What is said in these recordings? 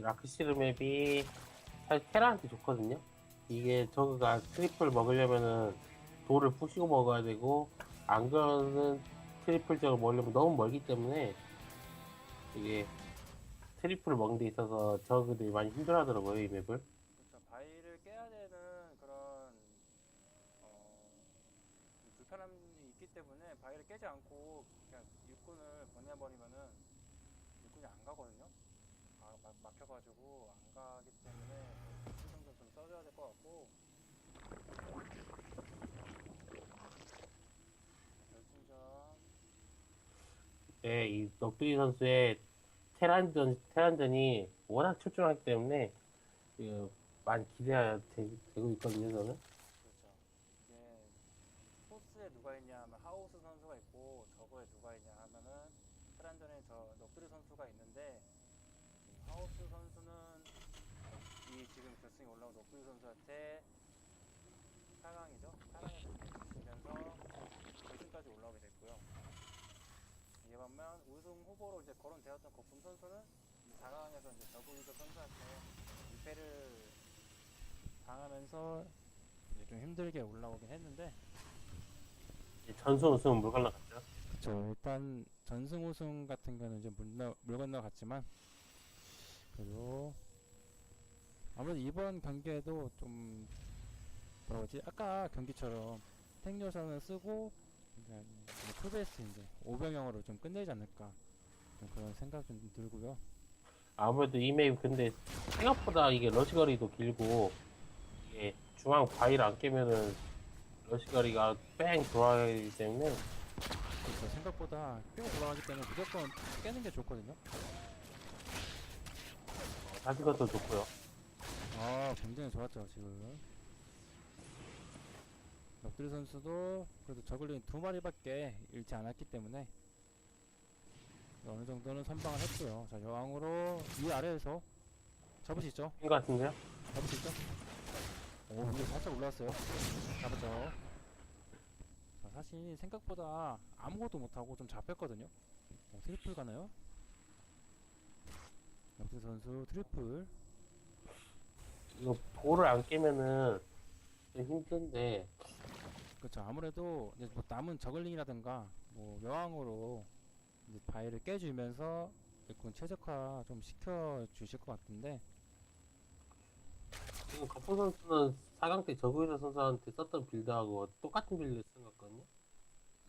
이 라크시르 맵이 사실 테라한테 좋거든요. 이게 저그가 트리플 먹으려면은 돌을 부시고 먹어야 되고 안 그러면 트리플 적을 먹으려면 너무 멀기 때문에 이게 트리플을 먹는 데 있어서 저그들이 많이 힘들어하더라고요 이 맵을. 그렇죠. 바위를 깨야 되는 그런 어, 불편함이 있기 때문에 바위를 깨지 않고 그냥 일꾼을 보내버리면은 일꾼이 안 가거든요. 아, 막, 막혀가지고 안 가기 때문에 신경 좀 써줘야 될 것 같고 결승전 네, 이 넉두리 선수의 테란전 테란전이 워낙 출중하기 때문에 그 많이 기대가 되, 고 있거든요 저는. 그렇죠. 이제 포스에 누가 있냐 하면 하우스 선수가 있고 저거에 누가 있냐 하면은 테란전에 저 넉드리 선수가 있는데 하우스 선수는 이 지금 결승에 올라온 넉드리 선수한테 4강이죠. 4강에 지면서 결승까지 올라오게 됐고요. 이에 반면 우승 후보로 이제 거론되었던 거품 선수는 4강에서 이제 더블리그 선수한테 2패를 당하면서 이제 좀 힘들게 올라오긴 했는데 이제 전승 우승은 물 건너갔죠. 그쵸 일단 전승 우승 같은 거는 이제 물, 너- 물 건너갔지만 그래도 아무래도 이번 경기에도 좀 뭐라 그러지? 아까 경기처럼 탱 요선을 쓰고 이제 풀베이스 이제 5병형으로 좀 끝내지 않을까 좀 그런 생각 좀 들고요. 아무래도 이 맵 근데 생각보다 이게 러시거리도 길고 이게 중앙 바위를 안 깨면은 러시거리가 뺑 돌아가기 때문에 그렇죠. 생각보다 뼈 돌아가기 때문에 무조건 깨는 게 좋거든요 사실 것도 좋고요. 아, 굉장히 좋았죠, 지금. 럭드리 선수도 그래도 저글링 두 마리밖에 잃지 않았기 때문에 어느 정도는 선방을 했고요. 자, 여왕으로 위 아래에서 잡으시죠? 인것 같은데요? 잡으시죠? 오, 근데 살짝 올라왔어요. 잡았죠? 자, 사실 생각보다 아무것도 못하고 좀 잡혔거든요. 어, 트리플 가나요? 럭드리 선수 트리플. 이거 돌을 안 깨면은 좀 힘든데 그렇죠. 아무래도 이제 뭐 남은 저글링이라든가 뭐 여왕으로 이제 바위를 깨주면서 일꾼 최적화 좀 시켜 주실 것 같은데 지금 거포 선수는 4강 때 저그이라 선수한테 썼던 빌드하고 똑같은 빌드 쓴 것 같거든요.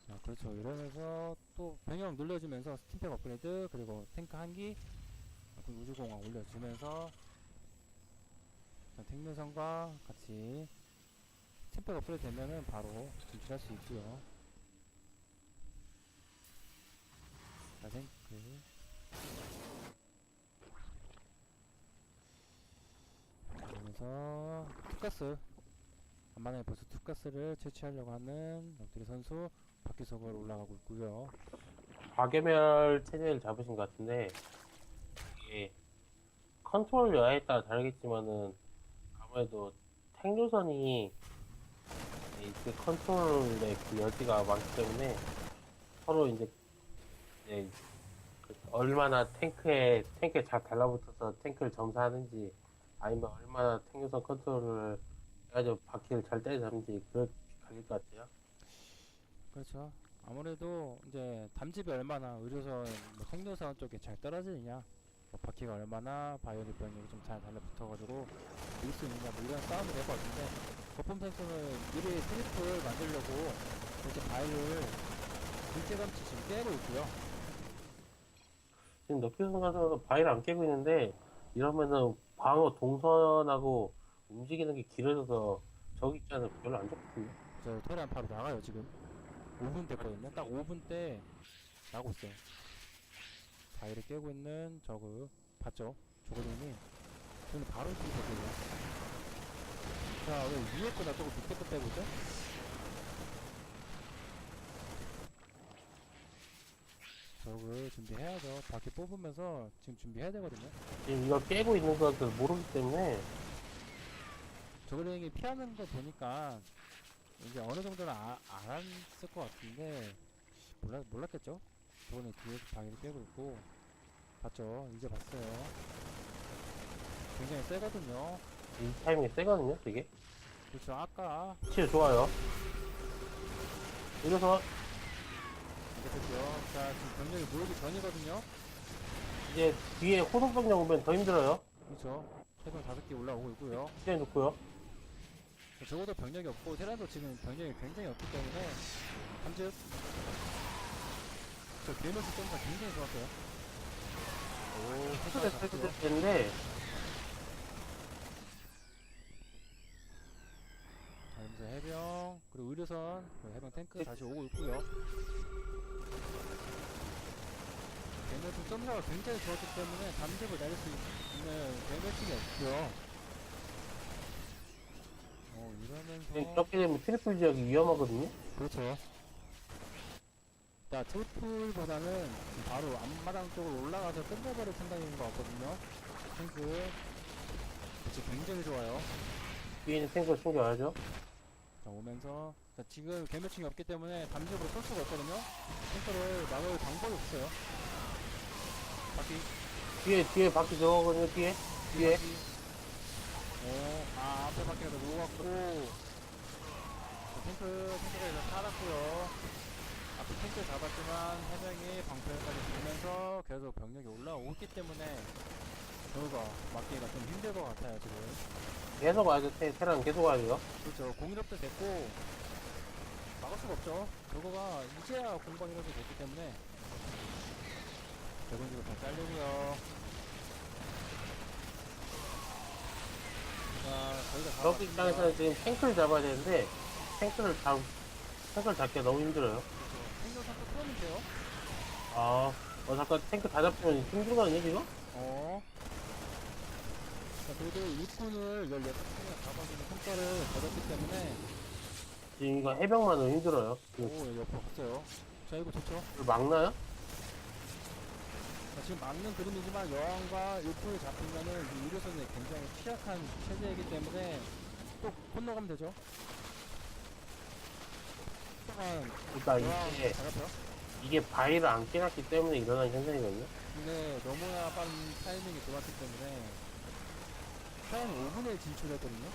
자, 그렇죠. 이러면서 또 병영 눌러주면서 스팀팩 업그레이드 그리고 탱크 한기 우주공항 올려주면서 자, 탱묘선과 같이 스팀팩 업그레이드 되면은 바로 진출할 수 있고요. 자, 탱크 그러면서 투가스 간만에 벌써 투가스를 채취하려고 하는 럭드리 선수 바퀴속으로 올라가고 있고요. 과개멸 체제를 잡으신 것 같은데 이게 컨트롤 여하에 따라 다르겠지만은 아무래도 탱조선이 이그 컨트롤의 그 여지가 많기 때문에 서로 이제, 이제 그 얼마나 탱크에 탱크에 잘 달라붙어서 탱크를 점사하는지 아니면 얼마나 탱조선 컨트롤을 해가지고 바퀴를 잘 때려잡는지 그렇게 갈릴 것 같아요. 그렇죠. 아무래도 이제 담집이 얼마나 의료선, 뭐 생료선 쪽에 잘 떨어지느냐, 뭐 바퀴가 얼마나 바이오닉 병력이 좀 잘 달라붙어가지고 이길 수 있느냐, 뭐 이런 싸움이 될 것 같은데 거품 선수는 미리 트리플 만들려고 이렇게 바위를 일제감치 지금 깨고 있고요. 지금 넉키선 가서 바위를 안 깨고 있는데 이러면은 방어 동선하고 움직이는 게 길어져서 저기 있잖아요 별로 안 좋거든요. 저 테란 바로 나가요 지금 5분 됐거든요 딱 5분 때 나고 있어요 바위를 깨고 있는 저그 봤죠? 조그림이. 저는 바로 뛰거든요. 자 왜 위에 거다 저거 밑에 거 빼고 있죠? 저그 준비해야죠. 바퀴 뽑으면서 지금 준비해야 되거든요. 지금 이거 깨고 있는 것을 모르기 때문에. 저그링이 피하는 거 보니까 이제 어느 정도는 아, 알았을 것 같은데 몰라, 몰랐겠죠? 저번에 뒤에서 방해를 깨고 있고 봤죠? 이제 봤어요 굉장히 세거든요. 이 타이밍이 세거든요, 되게. 그렇죠. 아까 치유 좋아요. 이래서 이랬죠. 자, 지금 병력이 모이기 전이거든요. 이제 뒤에 호송병력 오면 더 힘들어요. 그렇죠. 해병 다섯 개 올라오고 있고요. 시간 좋고요. 적어도 병력이 없고 테란도 지금 병력이 굉장히 없기 때문에 한즉 저 괴멸수 점수가 굉장히 좋았어요. 오, 패스가 세대 잡고요. 때인데 자, 여기서 해병 그리고 의료선 그리고 해병 탱크 다시 오고 있고요. 괴멸수 점수가 굉장히 좋았기 때문에 담즙을 내릴 수 있는 괴멸수가 없고요. 어, 이러면서 이렇게 되면 트리플 지역이 위험하거든요. 그렇죠. 자, 트리플보다는 바로 앞마당 쪽으로 올라가서 끝내버릴 생각인 것 같거든요. 탱크. 그치, 굉장히 좋아요. 뒤에 있는 탱크를 챙겨와야죠. 자, 오면서. 자, 지금 개멸충이 없기 때문에 담즙으로 쏠 수가 없거든요. 탱크를 막을 방법이 없어요. 바퀴. 뒤에 뒤에 바퀴 들어가거든요. 뒤에 뒤에 바퀴. 오, 아, 앞에 바퀴가 더 녹았고. 자, 탱크, 탱크가 일단 살았고요. 앞에 탱크 잡았지만 해병이 방패까지 들면서 계속 병력이 올라오기 때문에 저우가 막기가 좀 힘들 것 같아요 지금 계속 와야죠. 테, 테란 계속 와야죠. 그렇죠 공일업도 됐고 막을 수가 없죠 저거가 이제야 공방 이력이 됐기 때문에 대군주가 다 잘리고요 자 저희가 다 저기 입장에서는 지금 탱크를 잡아야 되는데 탱크를 잡 탱크를 잡기가 너무 힘들어요. 풀어면 돼요 아, 어 잠깐 탱크 다 잡히면 힘들거든요 지금. 어. 자, 그래도 일꾼을 16분에 잡아주는 성과를 거뒀기 때문에, 지금 이거 해병만으로 힘들어요. 오, 지금 옆으로 갔어요. 자, 이거 좋죠. 이걸 막나요? 자, 지금 막는 그림이지만 여왕과 일꾼이 잡히면은 이 의료선에 굉장히 취약한 체제이기 때문에 또 건너가면 되죠. 일단 그러니까 여왕 이게 잡았죠. 이게 바위를 안 깨놨기 때문에 일어나는 현상이거든요. 근데 너무나 빠른 타이밍이 좋았기 때문에 한 5분에 진출했거든요.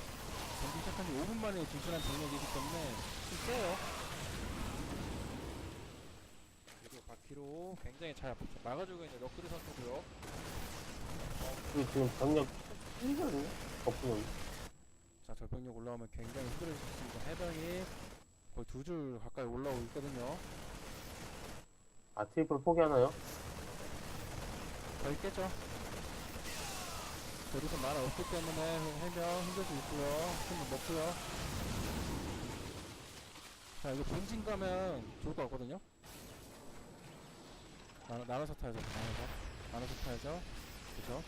경기 시작한 지 5분 만에 진출한 병력이기 때문에 좀 세요. 그리고 바퀴로 굉장히 잘 막아주고 있는 럭그리 선수고요. 그리고 지금 병력 힘들거든요. 거꾸로. 자, 저 병력 올라오면 굉장히 힘들어질 수 있습니다. 해병이 거의 두 줄 가까이 올라오고 있거든요. 아 트리플 포기하나요? 더 있겠죠? 여기서 말 없기 때문에 해병 힘들 수 있고요. 힘을 먹고요. 자, 이거 본진 가면 좋을 것 같거든요? 나눠, 나눠서 타야죠. 나눠서. 나눠서 타야죠. 그죠?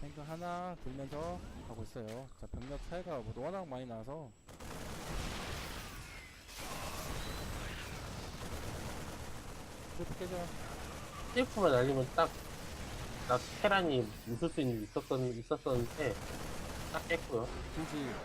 탱크 하나 들면서 가고 있어요. 자, 병력 차이가 뭐 워낙 많이 나서. 그래도 깨져. 트리플만 날리면 딱 나 테란이 웃을 수 있는 있었던 있었었는데 딱 깼고요. 굳이